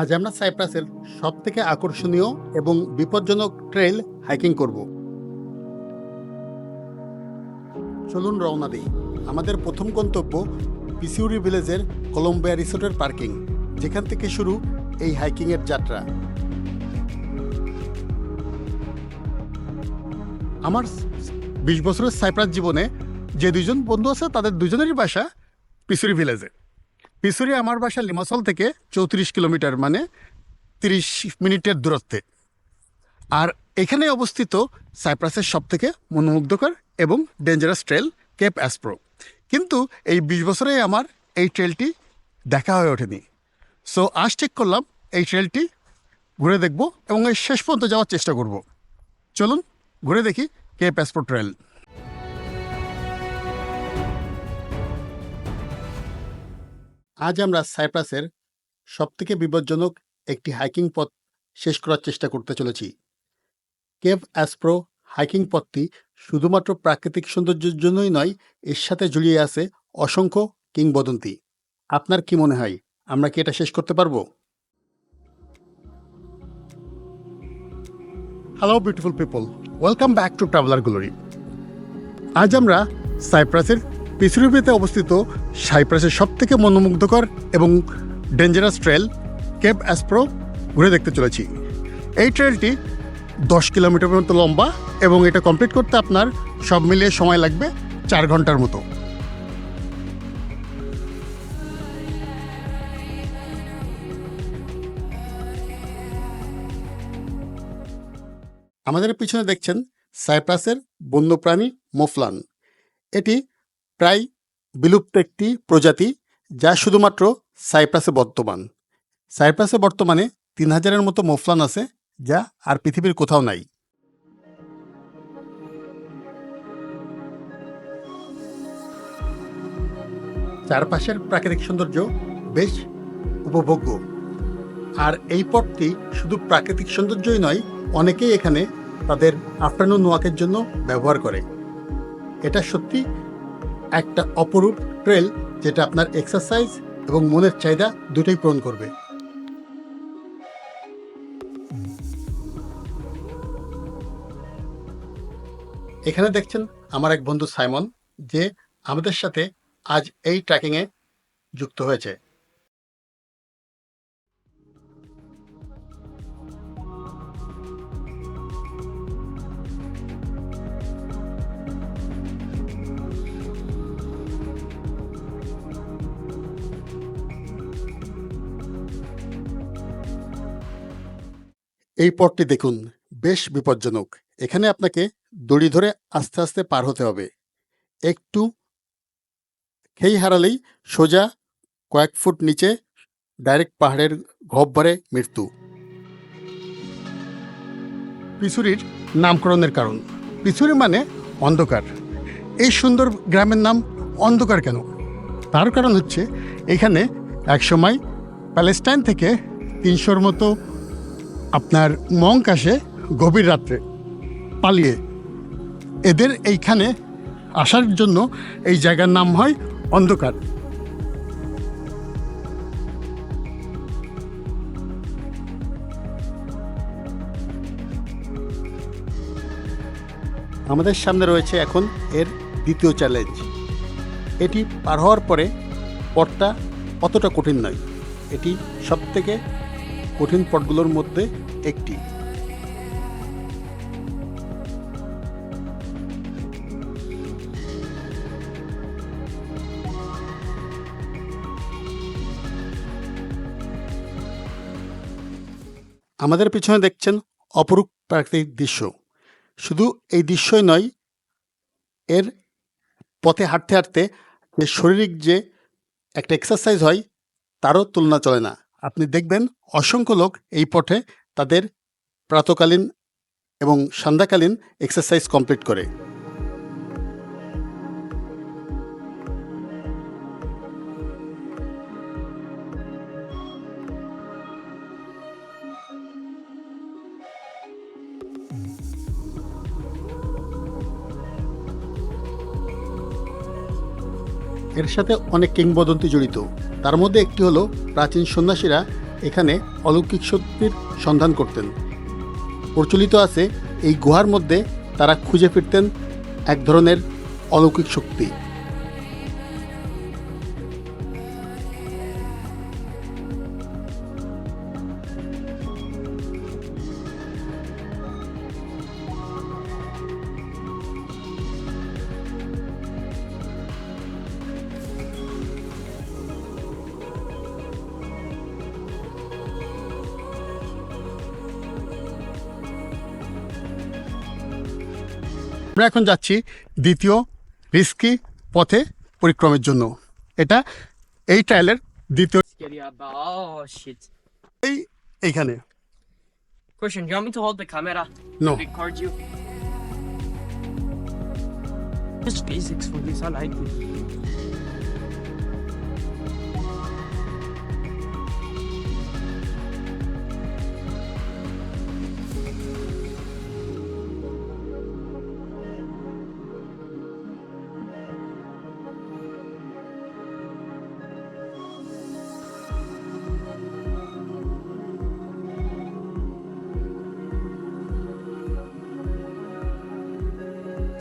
আজ আমরা সাইপ্রাসের সব থেকে আকর্ষণীয় এবং বিপজ্জনক ট্রেল হাইকিং করব। চলুন রওনা দিই। আমাদের প্রথম গন্তব্য পিসিউরি ভিলেজের কলম্বিয়া রিসোর্টের পার্কিং, যেখান থেকে শুরু এই হাইকিংয়ের যাত্রা। আমার বিশ বছরের সাইপ্রাস জীবনে যে দুজন বন্ধু আছে, তাদের দুজনেরই বাসা পিসুরি ভিলেজে। পিসুরি আমার বাসা লিমাসল থেকে চৌত্রিশ কিলোমিটার মানে তিরিশ মিনিটের দূরত্বে। আর এখানে অবস্থিত সাইপ্রাসের সব থেকে মনোমুগ্ধকর এবং ডেঞ্জারাস ট্রেল কেপ অ্যাসপ্রো কিন্তু এই বিশ বছরে আমার এই ট্রেলটি দেখা হয়ে ওঠেনি। সো আজ ঠিক করলাম, এই ট্রেলটি ঘুরে দেখব এবং এই শেষ পর্যন্ত যাওয়ার চেষ্টা করব। চলুন, ঘুরে দেখি কেপ অ্যাসপ্রো ট্রেল আজ আমরা সাইপ্রাসের সবথেকে বিপজ্জনক একটি হাইকিং পথ শেষ করার চেষ্টা করতে চলেছি। কেভ অ্যাসপ্রো হাইকিং পথটি শুধুমাত্র প্রাকৃতিক সৌন্দর্যের জন্যই নয়, এর সাথে জড়িয়ে আছে অসংখ্য কিংবদন্তি। আপনার কি মনে হয়, আমরা কি এটা শেষ করতে পারব? Hello beautiful people welcome back to traveller glory আজ আমরা সাইপ্রাসের পিসুরিবিতে অবস্থিত সাইপ্রাসের সবথেকে মনোমুগ্ধকর এবং ডেঞ্জারাস ট্রেল, কেপ অ্যাসপ্রো ঘুরে দেখতে চলেছি। এই ট্রেলটি দশ কিলোমিটার মতো লম্বা এবং এটা কমপ্লিট করতে আপনার সব মিলিয়ে সময় লাগবে চার ঘণ্টার মতো। আমাদের পিছনে দেখছেন সাইপ্রাসের বন্যপ্রাণী মোফলান। এটি প্রায় বিলুপ্ত একটি প্রজাতি যা শুধুমাত্র সাইপ্রাসে বর্তমান। সাইপ্রাসে বর্তমানে তিন হাজারের মতো মোফলান আছে যা আর পৃথিবীর কোথাও নাই। চারপাশের প্রাকৃতিক সৌন্দর্য বেশ উপভোগ্য। আর এই পথটি শুধু প্রাকৃতিক সৌন্দর্যই নয়, অনেকেই এখানে তাদের আফটারনুন ওয়াকের জন্য ব্যবহার করে। এটা সত্যি একটা অপরূপ ট্রেল যেটা আপনার এক্সারসাইজ এবং মনের চাহিদা দুটোই পূরণ করবে। এখানে দেখছেন আমার এক বন্ধু সাইমন, যে আমাদের সাথে আজ এই ট্র্যাকিংয়ে যুক্ত হয়েছে। এই পথটি দেখুন। বেশ বিপজ্জনক। এখানে আপনাকে দড়ি ধরে আস্তে আস্তে পার হতে হবে। একটু খেই হারালেই সোজা কয়েক ফুট নিচে ডাইরেক্ট পাহাড়ের গহ্বরে মৃত্যু। পিছুরির নামকরণের কারণ। পিছুরি মানে অন্ধকার। এই সুন্দর গ্রামের নাম অন্ধকার কেন? তার কারণ হচ্ছে এখানে একসময় প্যালেস্টাইন থেকে তিনশোর মতো আপনার মঙ্ক আসে গভীর রাত্রে পালিয়ে। এদের এইখানে আসার জন্য এই জায়গার নাম হয় অন্ধকার। আমাদের সামনে রয়েছে এখন এর দ্বিতীয় চ্যালেঞ্জ এটি পার হওয়ার পরে পথটা অতটা কঠিন নয়। এটি সবথেকে কঠিন পথগুলোর মধ্যে একটি। আমাদের পিছনে দেখছেন অপরূপ প্রাকৃতিক দৃশ্য। শুধু এই দৃশ্যই নয়, এর পথে হাঁটতে হাঁটতে যে শারীরিক যে একটা এক্সারসাইজ হয়, তারও তুলনা চলে না। আপনি দেখবেন অসংখ্য লোক এই পথে তাদের প্রাতকালীন এবং সন্ধ্যাকালীন এক্সারসাইজ কমপ্লিট করে। এর সাথে অনেক কিংবদন্তি জড়িত। তার মধ্যে একটি হলো প্রাচীন সন্ন্যাসীরা এখানে অলৌকিক শক্তির সন্ধান করতেন। প্রচলিত আছে এই গুহার মধ্যে তারা খুঁজে ফিরতেন এক ধরনের অলৌকিক শক্তি। আমরা এখন যাচ্ছি দ্বিতীয় রিস্কি পথে পরিক্রমের জন্য এটা এই ট্রায়ালের দ্বিতীয় oh. এই এইখানে Christian, you want me to hold the camera? No. Record you? Just physics for this, I like it.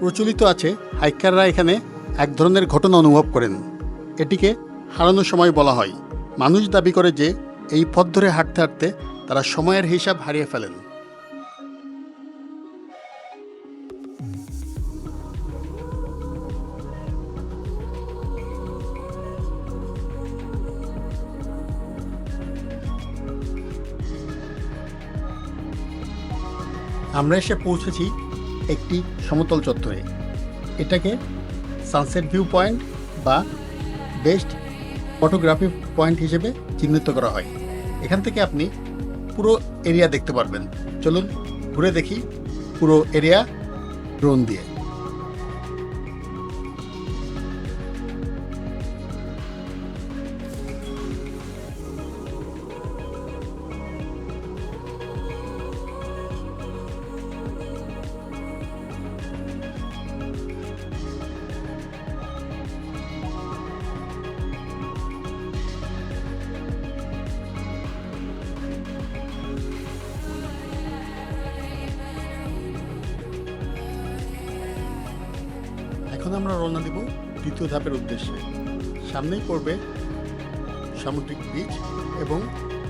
প্রচলিত আছে, হাইকাররা এখানে এক ধরনের ঘটনা অনুভব করেন। এটিকে হারানোর সময় বলা হয়। মানুষ দাবি করে যে, এই পথ ধরে হাঁটতে হাঁটতে তারা সময়ের হিসাব হারিয়ে ফেলেন। আমরা এসে পৌঁছেছি একটি সমতল চত্বরে। এটাকে সানসেট ভিউ পয়েন্ট বা বেস্ট ফটোগ্রাফি পয়েন্ট হিসেবে চিহ্নিত করা হয়। এখান থেকে আপনি পুরো এরিয়া দেখতে পারবেন। চলুন ঘুরে দেখি পুরো এরিয়া ড্রোন দিয়ে। এখন আমরা রওনা দিব দ্বিতীয় ধাপের উদ্দেশ্যে। সামনেই পড়বে সামুদ্রিক বীজ এবং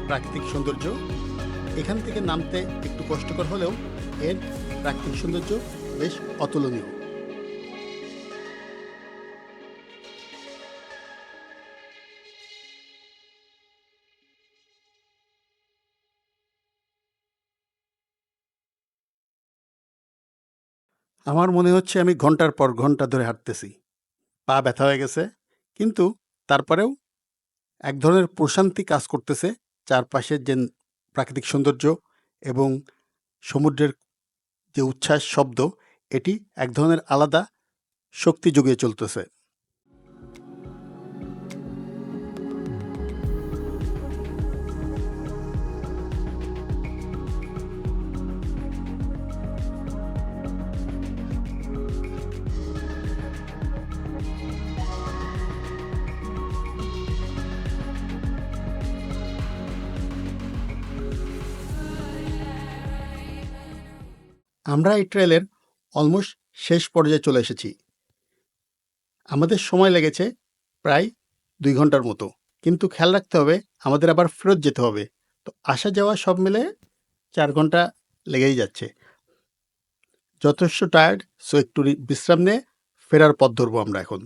প্রাকৃতিক সৌন্দর্য। এখান থেকে নামতে একটু কষ্টকর হলেও এর প্রাকৃতিক সৌন্দর্য বেশ অতুলনীয়। আমার মনে হচ্ছে আমি ঘণ্টার পর ঘণ্টা ধরে হাঁটতেছি। পা ব্যথা হয়ে গেছে, কিন্তু তারপরেও এক ধরনের প্রশান্তি কাজ করতেছে চারপাশের যে প্রাকৃতিক সৌন্দর্য এবং সমুদ্রের যে উচ্ছ্বাস শব্দ, এটি এক ধরনের আলাদা শক্তি যুগিয়ে চলতেছে। আমরা এই ট্রেলের অলমোস্ট শেষ পর্যায়ে চলে এসেছি। আমাদের সময় লেগেছে প্রায় দুই ঘণ্টার মতো। কিন্তু খেয়াল রাখতে হবে, আমাদের আবার ফেরত যেতে হবে। তো আসা যাওয়া সব মিলে চার ঘণ্টা লেগেই যাচ্ছে। যথেষ্ট টায়ার্ড সো একটু বিশ্রাম নিয়ে ফেরার পথ ধরবো আমরা এখন।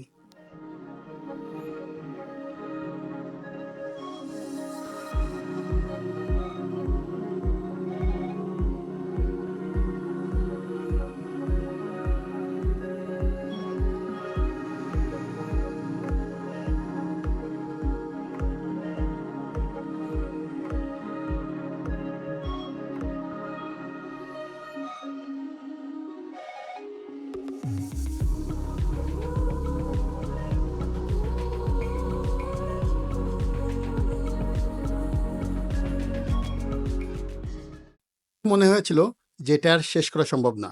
মনে হয়েছিল যে এটা আর শেষ করা সম্ভব না।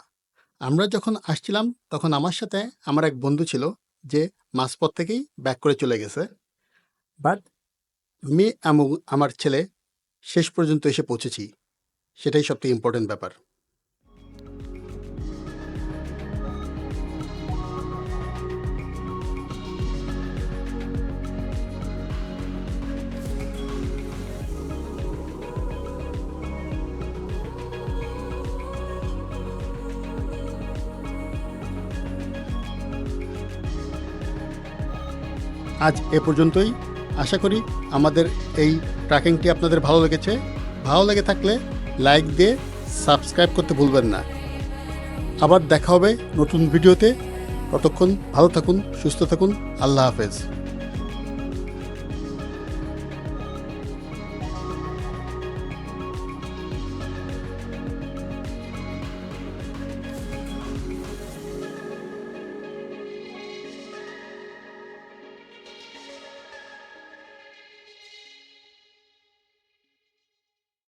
আমরা যখন আসছিলাম, তখন আমার সাথে আমার এক বন্ধু ছিল যে মাঝপথ থেকেই ব্যাক করে চলে গেছে। বাট আমি আমার ছেলে শেষ পর্যন্ত এসে পৌঁছেছি। সেটাই সবথেকে ইম্পর্টেন্ট ব্যাপার। আজ এ পর্যন্তই। আশা করি আমাদের এই ট্র্যাকিংটি আপনাদের ভালো লেগেছে। ভালো লেগে থাকলে লাইক দিয়ে সাবস্ক্রাইব করতে ভুলবেন না। আবার দেখা হবে নতুন ভিডিওতে। ততক্ষণ ভালো থাকুন, সুস্থ থাকুন। আল্লাহ হাফেজ।